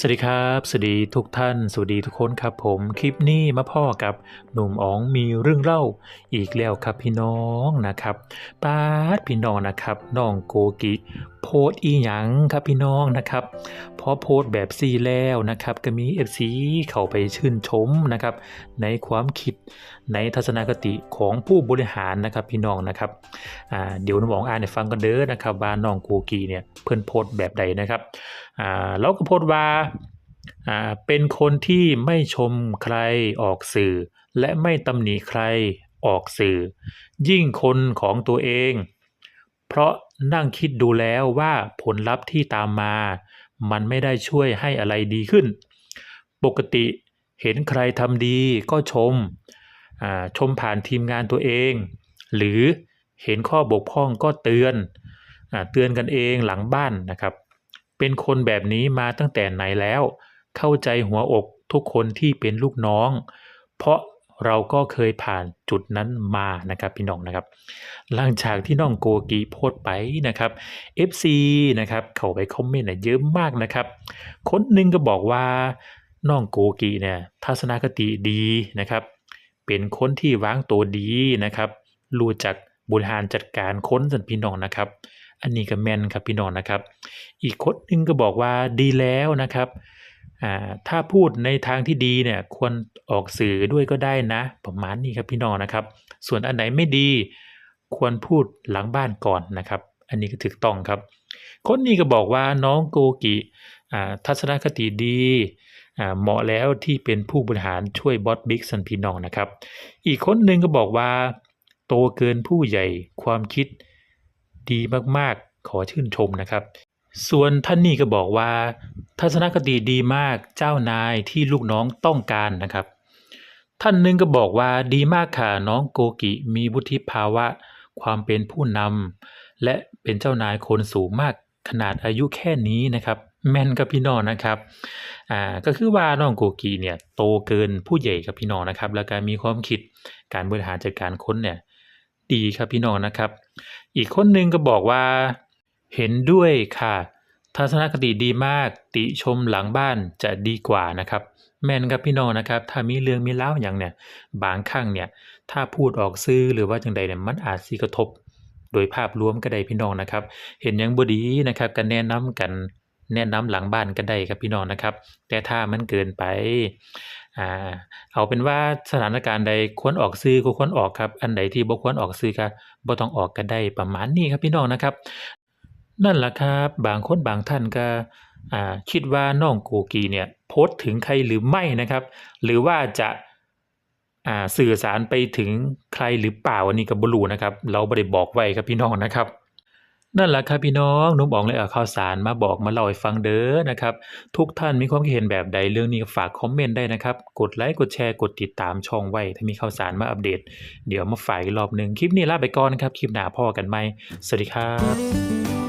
สวัสดีครับ สวัสดีทุกท่าน สวัสดีทุกคนครับผมคลิปนี้มาพ่อกับหนุ่มอ๋องมีเรื่องเล่าอีกแล้วครับพี่น้องนะครับป้าพี่น้องนะครับน้องโกกิ โพสอีหยังครับพี่น้องนะครับพอโพสแบบซีแล้วนะครับ ก็มี FC เข้าไปชื่นชมนะครับ ในความคิดในทัศนคติของผู้บริหารนะครับพี่น้องนะครับอ่าเดี๋ยวน้องอ่านให้ฟังกันเด้อนะครับว่าน้องโกกิเนี่ยเพิ่นโพสแบบใดนะครับอ่าแล้วก็โพสว่าอ่าเป็นคนที่ไม่ชมใครออกสื่อ และไม่ตำหนิใครออกสื่อ ยิ่งคนของตัวเอง เพราะนั่งคิดดูแล้วว่าผลลัพธ์ที่ตามมา มันไม่ได้ช่วยให้อะไรดีขึ้น ปกติเห็นใครทำดีก็ชม ชมผ่านทีมงานตัวเอง หรือเห็นข้อบกพร่องก็เตือนอเตือนกันเองหลังบ้านนะครับ เป็นคนแบบนี้มาตั้งแต่ไหนแล้ว เข้าใจหัวอกทุกคนที่เป็นลูกน้อง เพราะ เราก็เคยผ่านจุดนั้นมานะครับพี่น้องนะครับ หลังจากที่น้องโกกีโพสไปนะครับ FC นะครับเข้าไปคอมเมนต์น่ะเยอะมากนะครับ คนหนึ่งก็บอกว่าน้องโกกีเนี่ยทัศนคติดีนะครับ เป็นคนที่วางตัวดีนะครับ รู้จักบริหารจัดการคนสันพี่น้องนะครับ อันนี้ก็แมนครับพี่น้องนะครับ อีกคนหนึ่งก็บอกว่าดีแล้วนะครับ ถ้าพูดในทางที่ดีเนี่ยควรออกสื่อด้วยก็ได้นะ ประมาณนี้ครับพี่น้องนะครับ ส่วนอันไหนไม่ดี ควรพูดหลังบ้านก่อนนะครับ อันนี้ก็ถูกต้องครับ คนนี้ก็บอกว่าน้องโกกิอ่าทัศนคติดีอ่าเหมาะแล้วที่เป็นผู้บริหารช่วยบอสบิ๊กสันพี่น้องนะครับ อีกคนหนึ่งก็บอกว่า โตเกินผู้ใหญ่ความคิดดีมากๆขอชื่นชมนะครับ ส่วนท่านนี่ก็บอกว่า ทัศนคติดีมากเจ้านายที่ลูกน้องต้องการนะครับ ท่านหนึ่งก็บอกว่าดีมากค่ะน้องโกกิมีวุฒิภาวะ ความเป็นผู้นำและเป็นเจ้านายคนสูงมากขนาดอายุแค่นี้นะครับแม่นกับพี่น้องนะครับอ่าก็คือว่าน้องโกกิเนี่ยโตเกินผู้ใหญ่กับพี่น้องนะครับ แล้วก็มีความคิดการบริหารจัดการคนเนี่ยดีครับพี่น้องนะครับ อีกคนหนึ่งก็บอกว่าเห็นด้วยค่ะ ทัศนคติดีมาก ติชมหลังบ้านจะดีกว่านะครับ แม่นครับพี่น้องนะครับ ถ้ามีเรื่องมีเล่าอย่างเนี่ย บางครั้งเนี่ย ถ้าพูดออกซื้อหรือว่าจังใดเนี่ยมันอาจสิกระทบ โดยภาพรวมก็ได้พี่น้องนะครับ เห็นยังบดีนะครับก็แนะนำกันแนะนำหลังบ้านก็ได้ครับพี่น้องนะครับ แต่ถ้ามันเกินไปอ่าเอาเป็นว่าสถานการณ์ใดควรออกซื้อก็ควรออกครับ อันใดที่บ่ควรออกซื้อก็บ่ต้องออกก็ได้ประมาณนี้ครับพี่น้องนะครับ นั่นแหละครับ บางคนบางท่านก็คิดว่าน้องโกกีเนี่ยโพสต์ถึงใครหรือไม่นะครับ หรือว่าจะาสื่อสารไปถึงใครหรือเปล่าอันนี้ก็บ่รู้นะครับ เราบ่ได้บอกไว้ครับพี่น้องนะครับ นั่นแหละครับพี่น้องหนุ่มอ๋องเลยเอาข่าวสารมาบอกมาเล่าให้ฟังเด้อนะครับ ทุกท่านมีความคิดเห็นแบบใดเรื่องนี้ฝากคอมเมนต์ได้นะครับ กดไลค์กดแชร์กดติดตามช่องไว้ ถ้ามีข่าวสารมาอัปเดต เดี๋ยวมาฝ่ายรอบหนึ่งคลิปนี้ลาไปก่อนนะครับคลิปหน้าพ่อกันไหมสวัสดีครับ